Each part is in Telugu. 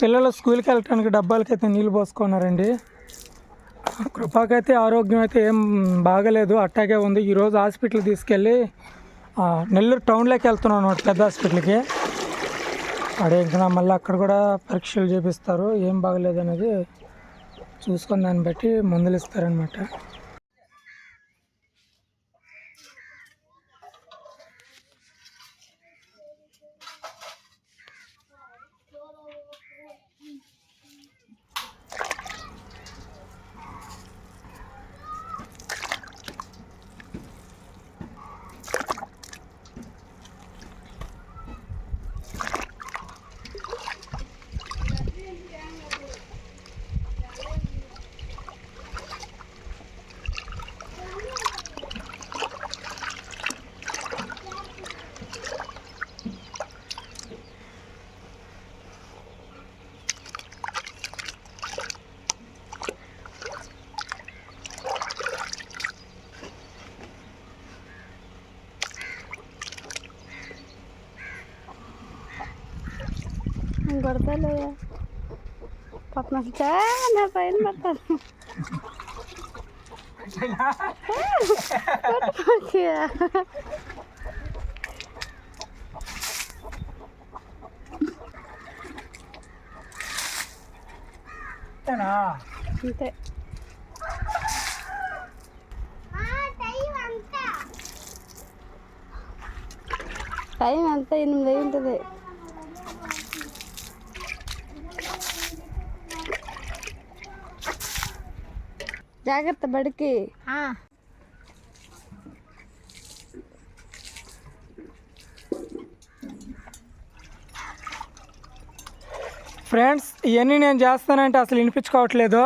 పిల్లలు స్కూల్కి వెళ్ళటానికి డబ్బాలకైతే నీళ్ళు పోసుకున్నారండి. కృపాకైతే ఆరోగ్యం అయితే ఏం బాగలేదు. అట్టాగే ఉంది. ఈరోజు హాస్పిటల్ తీసుకెళ్ళి నెల్లూరు టౌన్లోకి వెళ్తున్నాను అన్నమాట పెద్ద హాస్పిటల్కి. అడే ఇంకా మళ్ళీ అక్కడ కూడా పరీక్షలు చేపిస్తారు. ఏం బాగలేదు అనేది చూసుకొని దాన్ని బట్టి మందులు ఇస్తారనమాట కొడతాలే పాపం అసలు చాలా పైన పడతాను. అంతే. టైం ఎంత? ఎనిమిది అయి ఉంటుంది. జాగ్రత్త బడికి. ఫ్రెండ్స్ ఇవన్నీ నేను చేస్తానంటే అసలు వినిపించుకోవట్లేదు.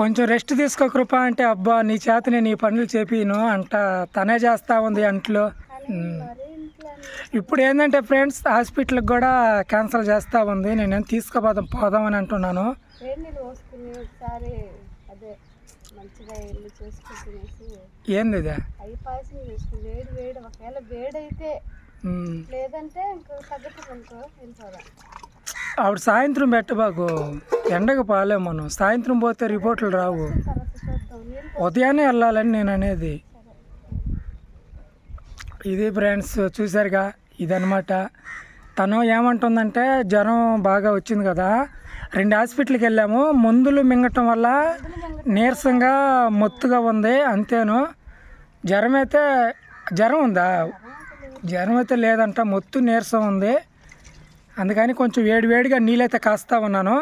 కొంచెం రెస్ట్ తీసుకో కృప అంటే అబ్బా నీ చేత నేను ఈ పనులు చేపిను అంట. తనే చేస్తా ఉంది అంట్లో. ఇప్పుడు ఏంటంటే ఫ్రెండ్స్ హాస్పిటల్కి కూడా క్యాన్సిల్ చేస్తూ ఉంది. నేనేం తీసుకుపోదాం పోదామని అంటున్నాను వేడి నీళ్ళు పోసుకుని ఒకసారి అదే మంచిగా ఇల్లు చూసుకుంటునేసి ఏంది ఇది అవి పాయసం చేసుకుని వేడి వేడి ఒకవేళ వేడైతే ఉమ్. లేదంటే ఇంకో తగ్గట్టు అనుకో వెళ్ళిపోదాం ఆవిడ సాయంత్రం పెట్టబాకు. ఎండకు పాలే మనం. సాయంత్రం పోతే రిపోర్ట్లు రావు. ఉదయాన్నే వెళ్ళాలని నేను అనేది. ఇది ఫ్రెండ్స్ చూసారుగా ఇదనమాట తను ఏమంటుందంటే జ్వరం బాగా వచ్చింది కదా రెండు హాస్పిటల్కి వెళ్ళాము మందులు మింగటం వల్ల నీరసంగా మొత్తుగా ఉంది అంతేను. జ్వరం అయితే జ్వరం ఉందా? జ్వరం అయితే లేదంట మొత్తు నీరసం ఉంది. అందుకని కొంచెం వేడి వేడిగా నీళ్ళైతే కాస్తా ఉన్నాను.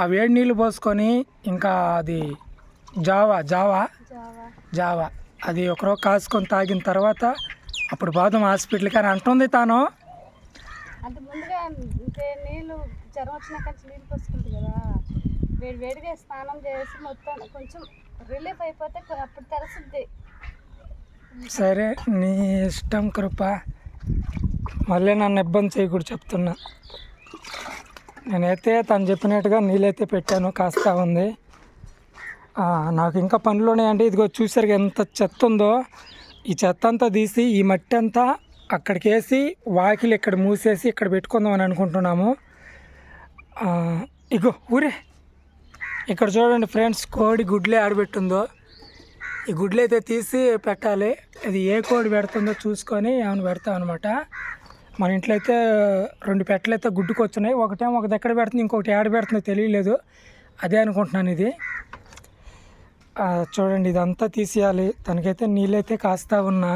ఆ వేడి నీళ్ళు పోసుకొని ఇంకా అది జావా జావా జావా. అది ఒకరో కాసుకొని తాగిన తర్వాత అప్పుడు బాధం హాస్పిటల్కి అని అంటుంది తాను. అంటే ముందుగా ఇంకే నీళ్ళు జ్వరం వచ్చినాక నీళ్ళు పోసుకుంది కదా. వేడి వేడిగా స్నానం చేసి మొత్తం కొంచెం రిలీఫ్ అయిపోతే అప్పుడు తెలుస్తుంది సరే నీ ఇష్టం కృప. మళ్ళీ నన్ను ఇబ్బంది చేయకూడదు చెప్తున్నా. నేనైతే తను చెప్పినట్టుగా నీళ్ళైతే పెట్టాను కాస్త ఉంది. నాకు ఇంకా పనులు ఉన్నాయండి. ఇదిగో చూసారు ఎంత చెత్త ఉందో. ఈ చెత్త అంతా తీసి ఈ మట్టి అంతా అక్కడికి వేసి వాకిలి ఇక్కడ మూసేసి ఇక్కడ పెట్టుకుందాం అని అనుకుంటున్నాము. ఇగో ఊరే. ఇక్కడ చూడండి ఫ్రెండ్స్ కోడి గుడ్లే ఆడబెట్టుందో. ఈ గుడ్లు అయితే తీసి పెట్టాలి. అది ఏ కోడి పెడుతుందో చూసుకొని ఏమైనా పెడతాం అనమాట మన ఇంట్లో అయితే రెండు పెట్టలు అయితే గుడ్డుకొచ్చున్నాయి. ఒకటేమో ఒక దగ్గర పెడుతుంది ఇంకొకటి ఏడ పెడుతుందో తెలియలేదు. అదే అనుకుంటున్నాను ఇది. చూడండి ఇదంతా తీసేయాలి. తనకైతే నీళ్ళైతే కాస్తా ఉన్నా.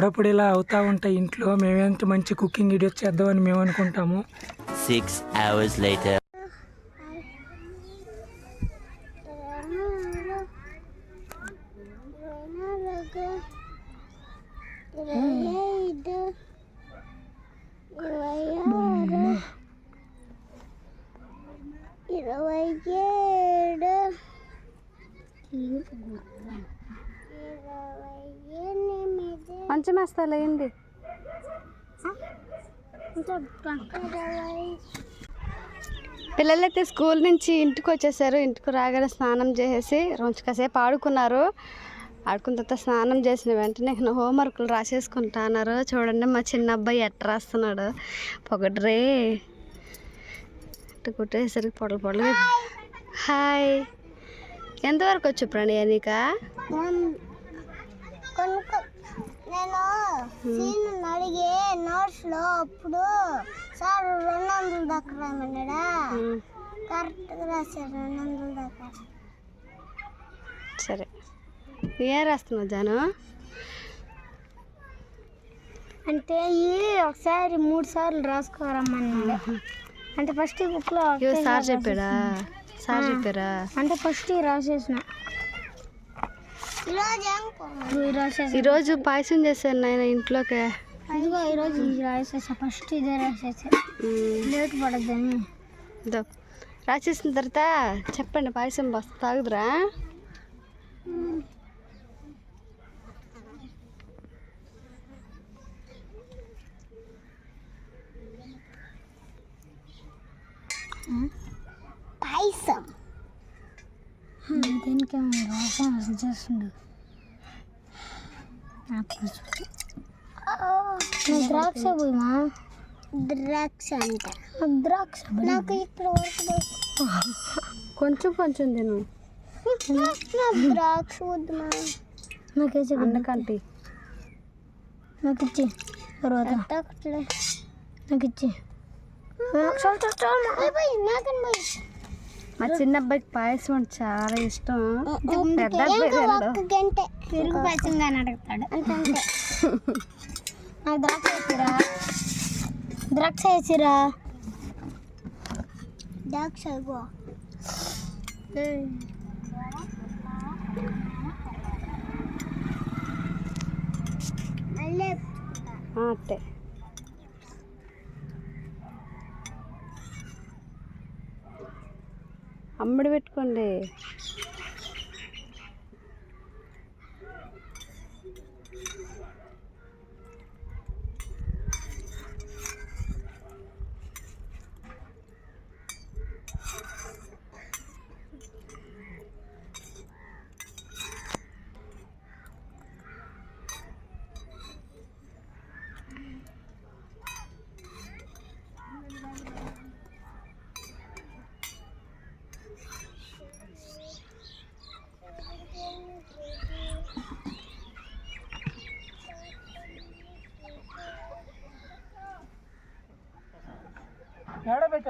అప్పుడప్పుడు ఇలా అవుతూ ఉంటాయి ఇంట్లో. మేమేంటి మంచి కుకింగ్ వీడియోస్ చేద్దామని మేము అనుకుంటాము. Six hours later. ఇరవై ఏడు ఇరవై ఎనిమిది మంచి మస్తాలు అయింది పిల్లలైతే స్కూల్ నుంచి ఇంటికి వచ్చేసారు. ఇంటికి రాగానే స్నానం చేసేసి రోజు కాసేపు ఆడుకున్నారు. ఆడుకున్న తర్వాత స్నానం చేసిన వెంటనే నేను హోంవర్క్లు రాసేసుకుంటున్నారు చూడండి మా చిన్న అబ్బాయి ఎట్ట రాస్తున్నాడు. పొగడ్రే. ఇట్ట కుట్టేసరికి పొడలు పొడలు హాయ్. ఎంతవరకు వచ్చు ప్రణయ నీకా? కొనుక్కో నేను సీను అడిగి నోట్స్లో అప్పుడు సార్ రెండు వందల దాకా రామన్నాడా కరెక్ట్గా రాశారు రెండు వందల దాకా. సరే. ఏం రాస్తున్నావు జాను? అంటే ఈ ఒకసారి మూడు సార్లు రాసుకోరమ్మన్నాడు అంటే ఫస్ట్ ఈ బుక్లో ఇవో సార్ చెప్పాడా? సార్ చెప్పారా? అంటే ఫస్ట్ రాసేసిన. ఈరోజు పాయసం చేశాను నాయన ఇంట్లోకే. ఇదిగో ఈరోజు రాసేసా. ఫస్ట్ ఇదే రాసేసా. లేట్ పడద్దని. ఇదో రాసేసిన తర్వాత చెప్పండి పాయసం బస్ తాగుదురా? పాయసం. దీనికేమో రాసం చేస్తుండు. ద్రాక్ష పోయిమా ద్రాక్ష అంట. ద్రాక్ష నాకు వరకు కొంచెం కొంచెం తిను. ద్రాక్ష వద్దుమా నాకేసి అందుకంటే నాకు ఇచ్చి. తర్వాత. నాకు ఇచ్చి. మా చిన్న అబ్బాయికి పాయసం అంటే చాలా ఇష్టం. పెద్ద అబ్బాయి తినడు. గంటే. పెరుగు అడుగుతాడు. అంతే అంతే. నాకు ద్రాక్ష వేసిరా? ద్రాక్ష వేసిరా? ద్రాక్ష ఇగో మళ్ళీ ఆ, అట్టే అమ్మడి పెట్టుకోండి.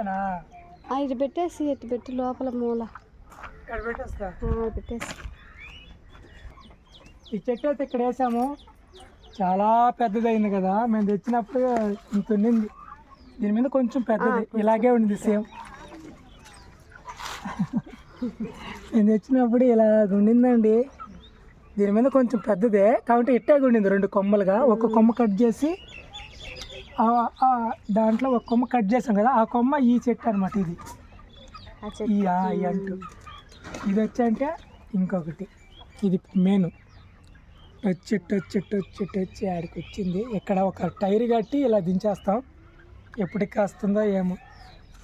ఆ, ఇది పెట్టేసి ఇటు పెట్టి లోపల మూల. పెట్టేస్తా. పెట్టేసి. ఈ చెట్టు అయితే ఇక్కడ వేసాము. చాలా పెద్దదైంది కదా మేము తెచ్చినప్పుడు ఇంత ఉండింది. దీని మీద కొంచెం పెద్దది ఇలాగే ఉంది సేమ్. నేను తెచ్చినప్పుడు ఇలా ఉండిందండి. దీని మీద కొంచెం పెద్దదే కాబట్టి ఇట్టాగా ఉండింది రెండు కొమ్మలుగా. ఒక కొమ్మ కట్ చేసి దాంట్లో ఒక కొమ్మ కట్ చేసాం కదా ఆ కొమ్మ ఈ చెట్టు అనమాట ఇది. ఈ అంటు. ఇది వచ్చి అంటే ఇంకొకటి. ఇది మెయిన్ చెట్టు చెట్టు చెట్టు వచ్చి ఆడికి వచ్చింది. ఇక్కడ ఒక టైర్ కట్టి ఇలా దించేస్తాం. ఎప్పటికి కాస్తుందో ఏమో.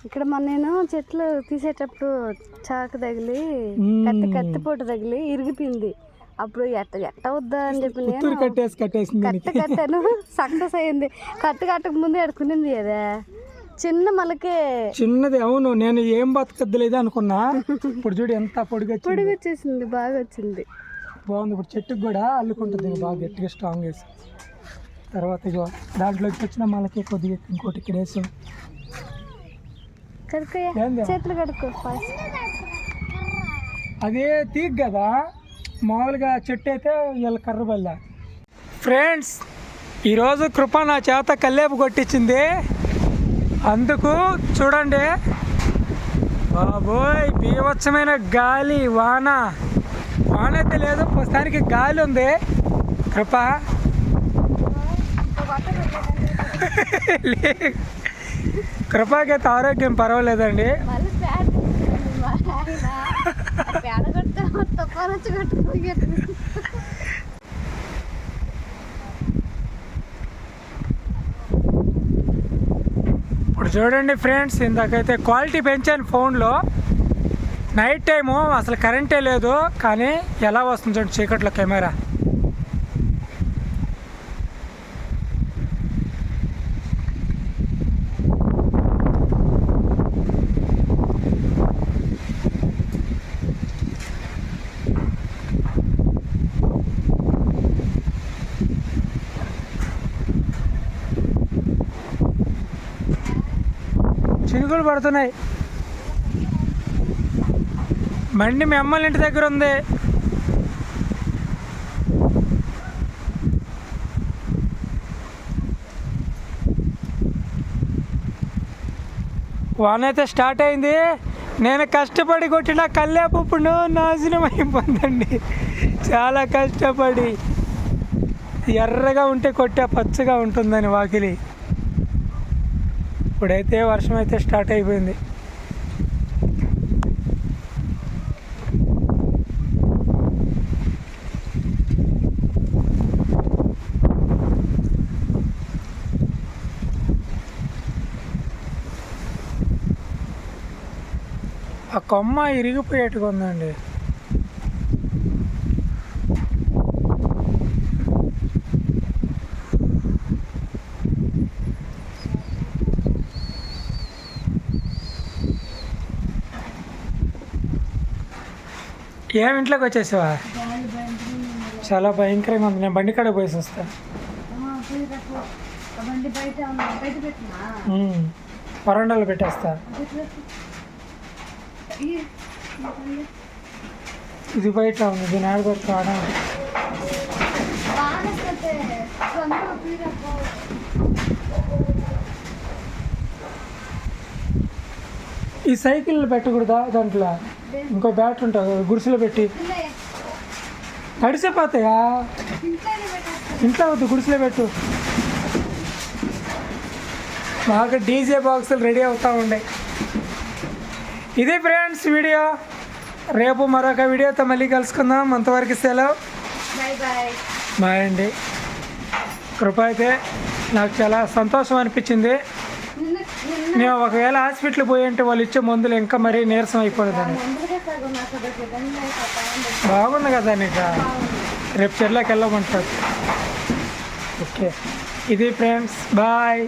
ఇక్కడ మొన్న నేను చెట్లు తీసేటప్పుడు చాకు తగిలి. కత్తి కత్తి పొట్టు తగిలి ఇరిగిపోయింది. అప్పుడు ఎట్ట ఎట్ట వద్దా అని చెప్పి నేను కట్టేసి కట్టేసింది కట్ట కట్టాను. సక్సెస్ అయింది. కట్ట కట్టక ముందు ఎడుకునింది కదా. చిన్న మలకే. చిన్నది అవును. నేను ఏం బతకద్దులేదు అనుకున్నా. ఇప్పుడు చూడు ఎంత పొడిగా వచ్చింది. పొడిగి వచ్చేసింది బాగా వచ్చింది బాగుంది. ఇప్పుడు చెట్టుకు కూడా అల్లుకుంటుంది. బాగా గట్టిగా స్ట్రాంగ్ వేసి. తర్వాత ఇగో దాంట్లోకి వచ్చిన మనకి కొద్దిగా ఇంకోటి ఇక్కడ వేసాం? చేతులు కడుక్కో అదే తీగ కదా. మామూలుగా చెట్టు అయితే వీళ్ళ కర్ర బల్ల. ఫ్రెండ్స్ ఈరోజు కృప నా చేత కల్లేపు కొట్టించింది. అందుకు చూడండి. బాబోయ్ బీభత్సమైన గాలి వాన. వాన అయితే లేదు ప్రస్తుతానికి గాలి ఉంది. కృప. కృపకైతే ఆరోగ్యం పర్వాలేదండి. ఇప్పుడు చూడండి ఫ్రెండ్స్ ఇందాకైతే క్వాలిటీ పెంచాను ఫోన్లో. నైట్ టైము అసలు కరెంటే లేదు కానీ ఎలా వస్తుంది చూడండి చీకట్లో కెమెరా. చినుకులు పడుతున్నాయి. బండి మీ ఇంటి దగ్గర ఉంది. వాన అయితే స్టార్ట్ అయింది. నేను కష్టపడి కొట్టిన కల్లేపు ఇప్పుడు నాశనం అయిపోతుందండి చాలా కష్టపడి ఎర్రగా ఉంటే కొట్టే పచ్చగా ఉంటుందని వాకిలి. ఇప్పుడైతే వర్షం అయితే స్టార్ట్ అయిపోయింది. ఆ కొమ్మ ఇరిగిపోయేట్టుగా ఉందండి. ఏం ఇంట్లోకి వచ్చేసావా? చాలా భయంకరంగా ఉంది. నేను బండి కాడ పోయేసి వస్తా. వరండాలో పెట్టేస్తా. ఇది బయట ఉంది. దీని పీరపో ఈ సైకిల్ పెట్టకూడదా దాంట్లో? ఇంకో బ్యాట్ ఉంటుంది గుడిసెలో పెట్టి. తడిసిపోతాయా ఇంట్లో వద్దు గుడిసెలో పెట్టు. బాగా డీజే బాక్సులు రెడీ అవుతూ ఉండే. ఇది ఫ్రెండ్స్ వీడియో. రేపు మరొక వీడియోతో మళ్ళీ కలుసుకుందాం. అంతవరకు సెలవు. బాయ్ అండి. కృప అయితే నాకు చాలా సంతోషం అనిపించింది. నేను ఒకవేళ హాస్పిటల్ పోయి ఉంటే వాళ్ళు ఇచ్చే మందులు ఇంకా మరీ నీరసం అయిపోయిందని ముందుగా సగం నాకు దగ్గర బండి అయిపోతా బాగుంది కదా నీకు? రేపు చెర్లోకి వెళ్ళమంటారు. ఓకే. ఇది ఫ్రెండ్స్ బాయ్.